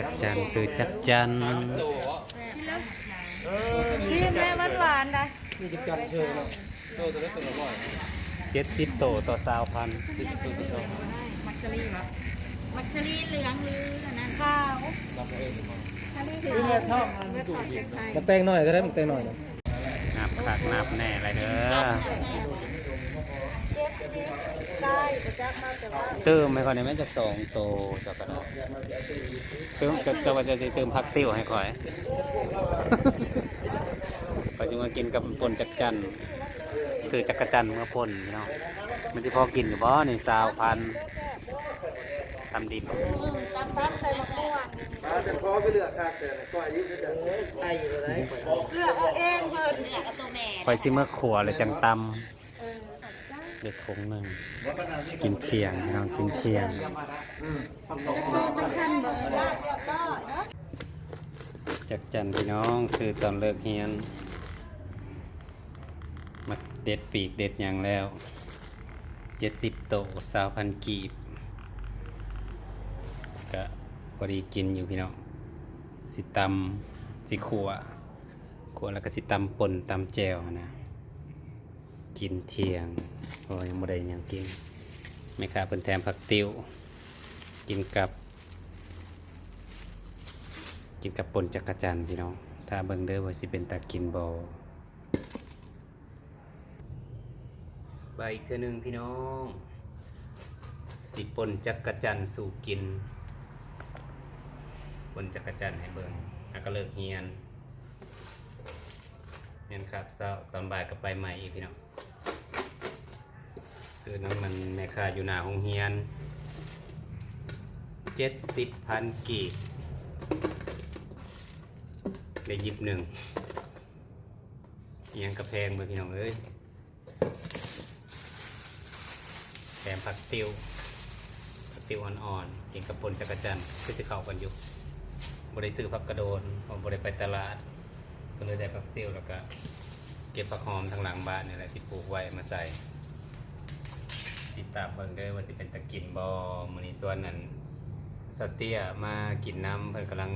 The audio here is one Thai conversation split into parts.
จักจันซื้อจักจันซีนแม่หวานหวานๆนะนี่จะกันเชยเนาะโตตัวเล็กตัวน้อยเจ็ดสิบโตต่อสาวพันสิบตัวตัวมักกะลีแบบมักกะลีเหลืองหรืออันนั้นขาวรับเองถ้าไม่ถือเลือดทอดเลือดทอดจากไทยมันแตงหน่อยก็ได้มันแตงหน่อยนะนับคักนับแน่อะไรเด้อ เติมไม่ก่อนเนี่ยแม่จะสองโตจะกระดอกเติมจะจะว่าจะจะเติมพักติ้วให้ข่อยก็จะมากินกับปนจักจันซื้อจักรจันเมื่อปนพี่น้องมันจะพอกินอยู่บ่นี่สาวพันทำดิบแต่พอไปเลือกคักแต่ก็อายุก็จะไอ้อยู่ไหนเลือกเอาเองเพิ่นเลือกเอาตัวแม่ข่อยสิเมื่อขัวเลยจังตำ เด็กคงหนึ่งกินเคียงพี่น้องกินเคียงจักจันพี่น้องซื้อตอนเลิกเฮียนมาเด็ดปีกเด็ดหยังแล้วเจ็ดสิบโตสาวพันกีบก็พอดีกินอยู่พี่น้องสิตำสิขัวขัวแล้วก็สิตำป่นตำแจวนะ กินเที่ยงเพราะว่ายังไม่ได้ยังกินไม่ค่าเพิ่นแถมผักติ้วกินกับ กินกับปนจักรจันพี่น้องถ้าเบิ่งเด้อว่าสิเป็นตากินบอสบายอีกเทื่อนึงพี่น้อง สิปนจักรจันสู่กินปนจักรจันให้เบิ่งแล้วก็เลิกเฮียนเฮียนครับเศร้าตอนบ่ายก็ไปใหม่อีกพี่น้อง ซื้อน้ำมันแม่ค้าอยู่หน้าโรงเฮียนเจ็ดสิบพันกีบได้ยิบหนึ่งเอียงกระแพงมือพี่น้องเอ้ยแถมผักติวผักติวอ่อนๆกินกับปนจักรจันคือจะเข้ากันอยู่บริซื้อผักกระโดนผมบริไปตลาด ก็เลยได้ผักติวแล้วก็เก็บผักหอมทางหลังบ้านนี่แหละที่ปลูกไว้มาใส่ ติดตามเบิ่งเด้อว่าสิเป็นตะกินบอมื้อนี้ส่วนนั้นสเตียมากินน้ำเพิ่นกำลัง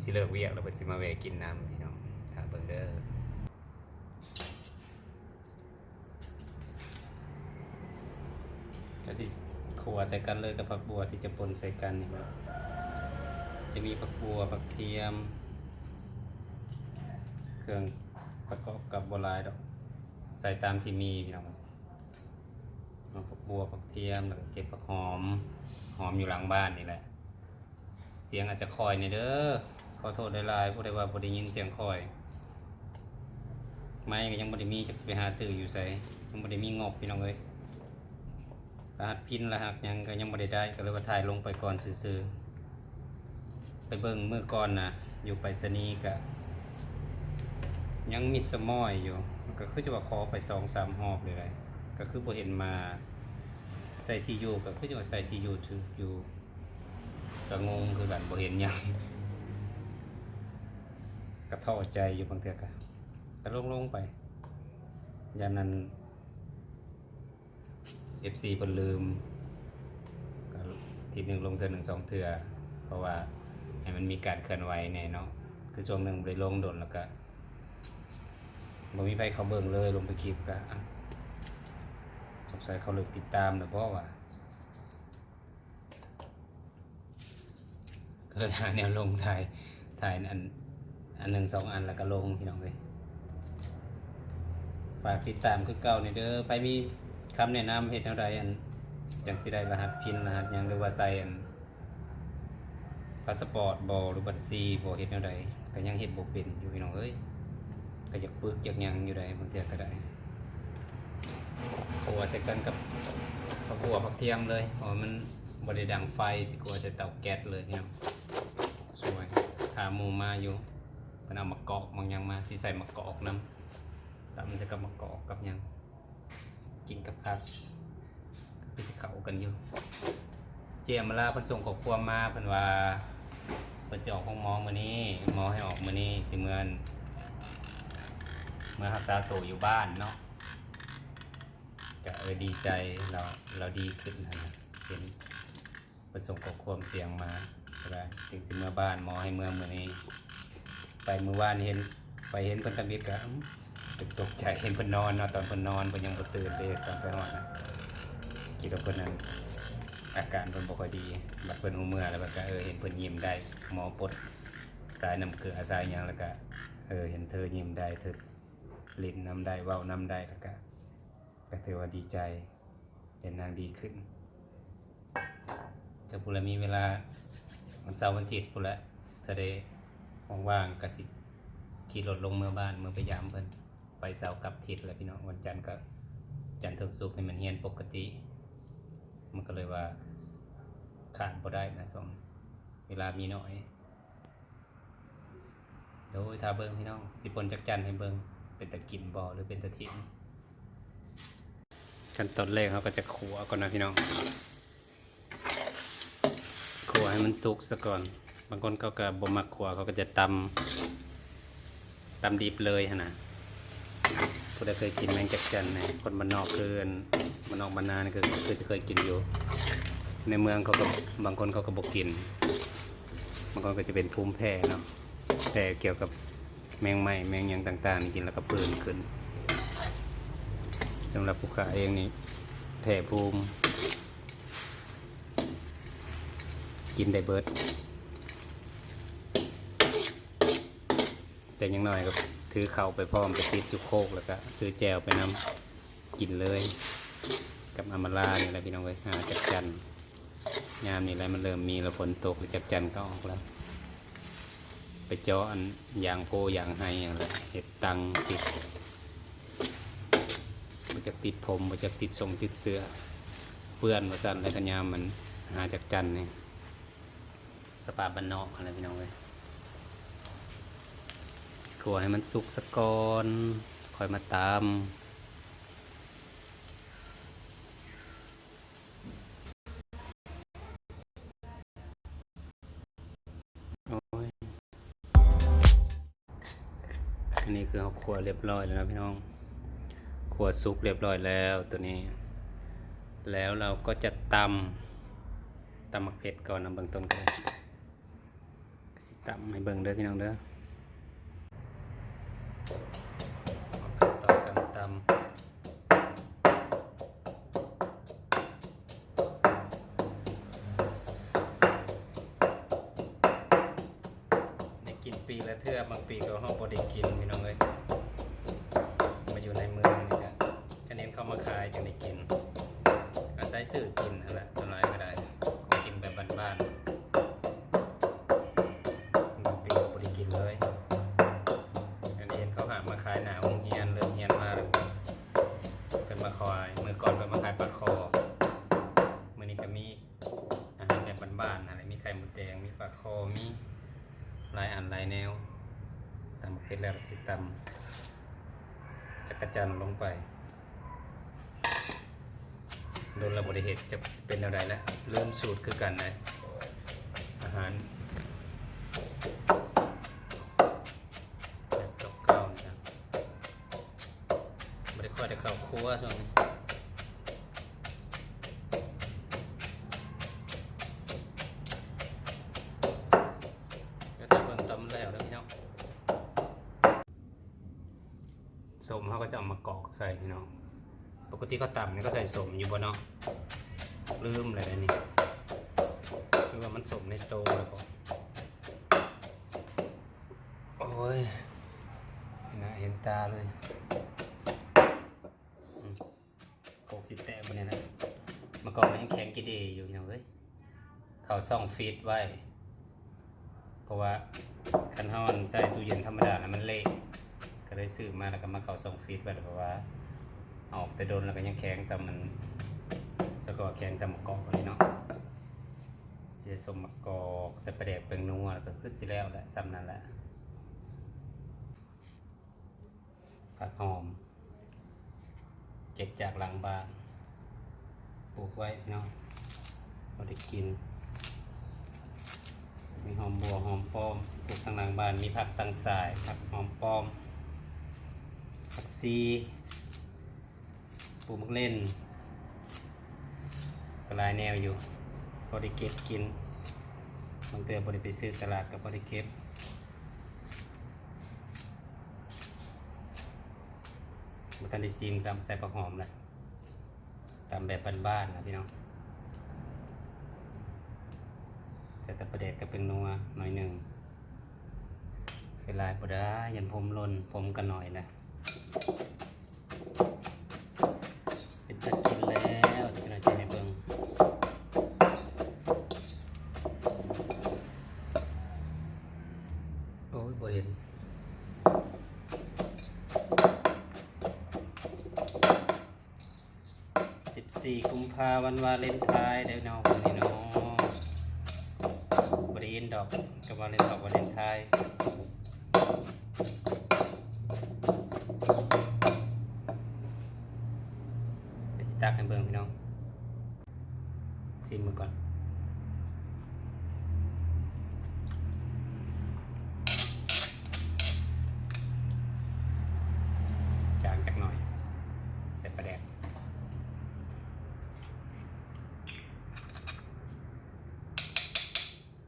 สิเลิกเวียกแล้วเพิ่นสิมาแวะกินน้ำพี่น้องถ้าเบิ่งเด้อก็สิขัวใส่กันเลยกับผักบัวที่จะปนใส่กันนี่ครับจะมีผักบัวผักเทียม เครื่องประกอบกับบัวลายดอก ใส่ตามที่มีพี่น้อง ผักบัวผักเทียมแล้วก็เก็บผักหอม หอมอยู่หลังบ้านนี่แหละ เสียงอาจจะคอยในอยเด้อขอโทษหลายๆผู้ใดว่าบ่ได้ยินเสียงคอย ไม่ก็ยังบ่ได้มีจักสิไปหาซื้ออยู่ไสยังบ่ได้มีงบพี่น้องเอ้ยรหัสพินรหัสยังก็ยังบ่ได้ได้ก็เลยว่าถ่ายลงไปก่อนซื่อๆไปเบิ่งมื้อก่อนน่ะ อยู่ไปรษณีย์ก็ยังมิดสมอยอยู่ ก็คือจะว่าขอไป2-3รอบเลยเลย ก็คือบ่เห็นมาใส่ทีอยู่ก็คือจะว่าใส่ทีอยู่ถืออยู่ก็งงคือกันบ่เห็นหยังกระท้อใจอยู่บางเทื่อก็ก็ลงลงๆไปยานั้น FC เพิ่นลืมก็ทีหนึ่งลงเทื่อหนึ่งสองเทื่อเพราะว่าให้มันมีการเคลื่อนไหวแน่เนาะคือช่วงหนึ่งไปลงโดนแล้วก็บ่มีใครเขาเบิ่งเลยลงไปคลิปก็อะ งสัยเขาเลิกติดตามนะเพราะว่าก็เลยหาแนวลงถ่ายถ่ายอันอันหนึ่งสองอันแล้วก็ลงพี่น้องเลยฝากติดตามคือเก่าในเด้อไปมีคำแนะนำเฮ็ดแนวใดอันจังสิได้รหัสพินรหัสยังหรือว่าใส่อันพาสปอร์ตบ่หรือบัญชีบ่เฮ็ดแนวใดก็ยังเฮ็ดบ่เป็นอยู่พี่น้องเอ้ยก็อยากปึกอยากยังอยู่ใดบางเทื่อก็ได้ หัวใส่กันกับผักบัวผักเทียมเลยเพราะมันบ่ได้ดังไฟสิกลัวจะเตาแก๊สเลยพี่น้องสวยขาหมูมาอยู่เป็นเอามะกอกบางอย่างมาสิใส่มะกอกน้ำตำใส่กับมะกอกกับยังกินกับผักคือสิเขากันอยู่ เจียมาลาเพิ่นส่งขอบความมาเพิ่นว่าเพิ่นสิออกห้องหมอมื้อนี้หมอให้ออกมื้อนี้สิเมือนเมื่อรักษาตัวอยู่บ้านเนาะ ก็เออดีใจเราเราดีขึ้นนะเห็นเพิ่นส่งขอบความเสี่ยงมากก็ได้ถึงสิเมื่อบ้านหมอให้เมื่อเมื้อนี้ ไปเมื่อวานเห็นไปเห็นเพิ่นตะบิดก็ตกตกใจเห็นเพิ่นนอนเนาะตอนเพิ่นนอนเพิ่นยังบ่ตื่นเด้ตอนไปฮอดนะคิดว่าเพิ่นนั้นอาการเพิ่นบ่ค่อยดีบัดเพิ่นหูเมื่อแล้วบัดก็เออเห็นเพิ่นยิ้มได้หมอปลดสายน้ำเกลือสายหยังแล้วก็เออเห็นเธอยิ้มได้เธอลิ้นน้ำได้เว้าน้ำได้แล้วก็ ก็ถือว่าดีใจเห็นนางดีขึ้นจะพูดแล้วมีเวลาวันเสาร์วันอาทิตย์พูดแล้วถ้าได้ว่างๆกสิขี่รถลงเมื่อบ้านเมื่อไปยามเพิ่นไปเสาร์กลับอาทิตย์แล้วพี่น้องวันจันทร์ก็จันทร์ถึงศุกร์ให้มันเฮียนปกติ มันก็เลยว่าขาดบ่ได้นะสมเวลามีน้อยโดยถ้าเบิ่งพี่น้องสิปนจักจันทร์ให้เบิ่งเป็นตะกินบ่หรือเป็นตะถิ่น ขั้นตอนแรกเขาก็จะขัวก่อนนะพี่น้องขัวให้มันสุกซะก่อน บางคนเขาก็บ่มักขัวเขาก็จะตำตำดิบเลยหั่นะผู้ใดเคยกินแมงจักจันทร์นะคนบ้านนอกคืออันบ้านนอกบ้านนานี่คือคือสิเคยกินอยู่ ในเมืองเขาก็บางคนเขาก็บ่กิน บางคนก็จะเป็นภูมิแพ้เนาะแพ้เกี่ยวกับแมงไหม้แมงยังต่างๆนี่กินแล้วก็ปืนขึ้น สำหรับผู้ขาเองนี่แพ้ภูมิ กินได้เบิด แต่อยังน้อยก็ถือเข่าไปพร้อมไปติดจุกโคกแล้วก็ถือแจวไปน้ำกินเลย กับอามาลานี่แหละพี่น้องเอ้ยหาจักจันยามนี่แหละมันเริ่มมีแล้วฝนตกจักจันก็ออกแล้วไปเจาะอันยางโพยางไห้อย่างไรเห็ดตังติด จะติดผมมันจะติดทรงติดเสื้อเปื้อนมาสั่นแล้วกันยามันหาจากจันเนี่ยสภาบ้านนอกอะไรพี่น้องเลยกลัวให้มันสุกสะกอนคอยมาตามโอ้ยอันนี้คือเอาขัวเรียบร้อยแล้วนะพี่น้อง ขัวซุกเรียบร้อยแล้วตัวนี้ แล้วเราก็จะตำตำหมักเผ็ดก่อนนะเบื้องต้นกันสิตำให้เบิ่งเด้อพี่น้องเด้อเอาขั้นตอนการตำได้กินปีละเทือบางปีก็ห้องบ่ได้กินพี่น้องเอ้ยมาอยู่ในเมืองนี่ คะแนนเข้ามาขายจังได้กินอาศัยซื้อกินนั่นแหละสวนหลายก็ได้ขอกินแบบบ้านๆบางปีก็บ่ได้กินเลยอันนเขาหามาขายหนาองเฮียนเริ่มเฮียนมาเป็นมาคอยมือก่อนเป็นมาขายปลาคอมือนี้ก็มีอาหารแบบบ้านๆอะไรมีไข่มดแดงมีปลาคอมีลายอันลายแนวตำเพชรแล้วก็สิตำจักรจันทร์ลงไป โดนระบบเหตุจะเป็นอะไรแล้วเริ่มสูตรคือกันนะอาหารแบบเก่าๆนะครับไม่ได้ค่อยได้เข้าครัวช่วงนี้ก็เบิ่งตำแล้วแล้วพี่น้องสมเขาก็จะเอามากอกใส่พี่น้อง กติก็ต่ำนี่ก็ใส่สมอยู่บนเนาะลืมเลยอันนี่คือว่ามันสมในโตแล้วบอกโอ้ยเห็นน้าเห็นตาเลยอืมโคกสิแตกบนนี้นะเมื่อก่อนมันยังแข็งกีเดย์อยู่พี่น้องเอ้ยเขาซ่องฟีดไว้ เพราะว่าคันห้อนใส่ตู้เย็นธรรมดาแล้วมันเละก็เลยซื้อมาแล้วก็มาเขาซ่องฟีดไว้เพราะว่า ออกแต่โดนแล้วก็ยังแข็งซ้ำมันจะก็แข็งซ้ำมะกอกเลยเนาะจะสมมะกอกใส่ประเดกเป็นนัวแล้วก็ขึ้นสิแล้วแหละซ้ำนั่นแหละผักหอม เก็บจากหลังบ้านปลูกไว้เนาะเราได้กิน มีหอมบัวหอมป้อมปลูกทางหลังบ้านมีผักตังสายผักหอมป้อมผักซี ปลูกมักเล่นก็หลายแนวอยู่พอได้เก็บกินบางเตือบริไปซื้อตลาดกับบริเก็บมาตันด้ซีมตามใส่ผักหอมเลยตามแบบบ้านๆนะพี่น้องจะต่ประเด็กกับเป็นนัวหน่อยหนึ่งเสียลายปะได้ยันผมหลนผมกันหน่อยนะเป็นตัดกินแล้วจะเป็นอะไรใช่ไหมเบิ้ง โอ้ย บ่เห็นสิบสี่กุมภาวันวาเลนไทน์เดี๋ยวน้องคนนี้น้องบริอินดอกกับวาเลนดอกวาเลนไทน์ไปสตาร์ทให้เบิ่งพี่น้องซิมมือก่อน จางจักหน่อย เสร็จประแดก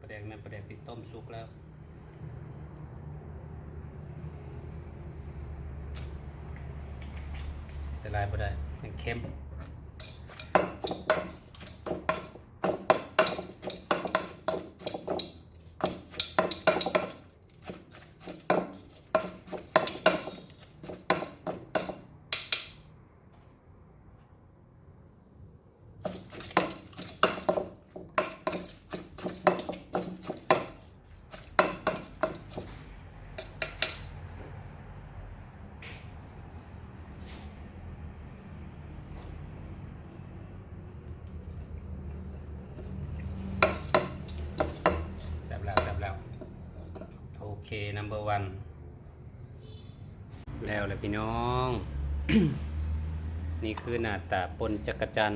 ประแดกนั่นประแดกที่ ต้มสุกแล้ว จะลายบ่ได้มันเค็ม แซ่บแล้วแซ่บแล้ว โอเค number one แล้วเลยพี่น้อง นี่คือหน้าตาปนจักรจัน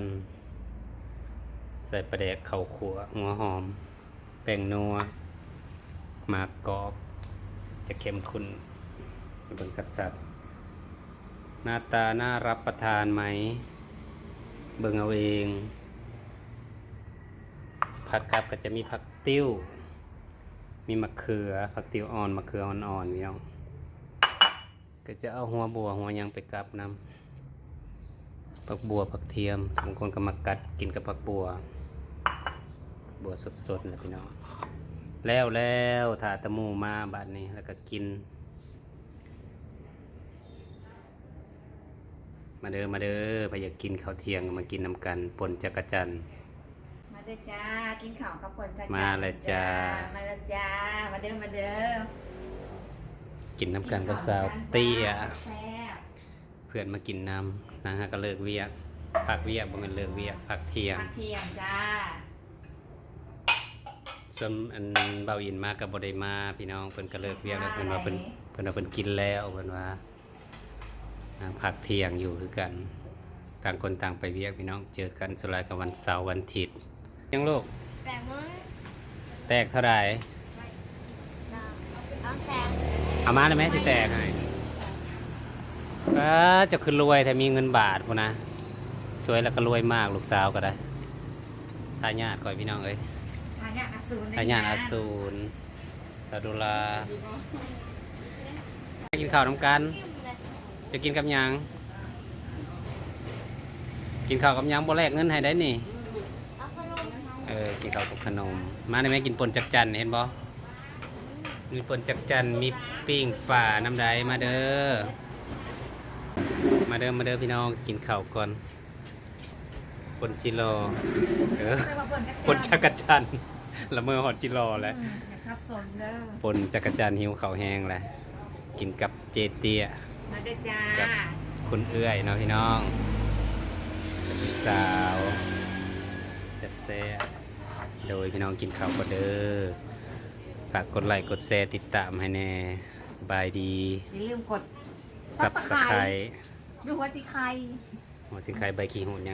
ใส่ประแดกข้าขัวหัวหอม แป้งนัวหมากกอกจะเข้มข้นเบิ่งสัดๆหน้าตาน่ารับประทานไหม เบิ่งเอาเองผักกับก็จะมีผักติ้ว มีมะเขือผักติวอ่อนมะเขืออ่อนๆพี่น้องก็จะเอาหัวบัวหัวยังไปกับน้ำผักบัวผักเทียมบางคนก็มากัดกินกับผักบัว บัวสดๆนะพี่น้องแล้วแล้วถาตะมูมาบาดนี้แล้วก็กิน มาเด้อมาเด้อไปอยากินข้าวเที่ยงมากินน้ำกันปนจักรจันทร์ เด้อจ้า กินข้าวกับปนจักรมาเลยจ้า มาเลยจ้า มาเด้อมาเด้อกินน้ำกันกับสาวเตี้ย แซ่บเพื่อนมากินน้ำนางฮะก็เลิกเวียกพักเวียกบ่แม่นเลิกเวียกพักเที่ยง ผักเทียมจ้า ส่วนอันเบาอินมากับบ่ได้มาพี่น้องเพิ่นก็เลิกเวียกแล้วเพิ่นว่าเพิ่นเพิ่นว่าเพิ่นกินแล้วเพิ่นว่าอ่าพักเที่ยงอยู่คือกัน ต่างคนต่างไปเวียกพี่น้องเจอกันสุดท้ายกับวันเสาร์วันอาทิตย์ ยังลูก แปลงมึงแตกเท่าไหร่เอาแปลงเอามาได้ไหมสิแตกให้เออจะคือรวยแต่มีเงินบาทพุ่นนะ สวยแล้วก็รวยมากลูกสาวก็ได้ทายาทคอยพี่น้องเอ้ยทานยาอสูรทายาทอสูรสาดุลากินข้าวน้ำกัน จะกินกับหยัง กินข้าวกับหยังบ่แลกเงินให้ได้นี่เอาขนมเออกินข้าวกับขนม มาได้ไหมกินปนจักจันเห็นบ่มีปนจักจันมีปิ้งป่าน้ำใดมาเด้อมาเด้อมาเด้อพี่น้องสิกินข้าวก่อนปนจิโรเออเรียกว่าปนจักรปนจักรจันทร์ละเมอหอดจิโรแหล้วอืมนะครับสนเด้อปนจักรจันทร์หิวข้าวแห้งแหละกินกับเจเตียมาเด้อจ้าครับคุณเอื้อยเนาะพี่น้องพี่สาวแซ่บๆ โดยพี่น้องกินข้าวก็เด้อฝากกดไลค์กดแชร์ติดตามให้แน่สบายดีอย่าลืมกดสับสไครดูหัวสีไข่หัวสิงไครใบขี้หูนยัง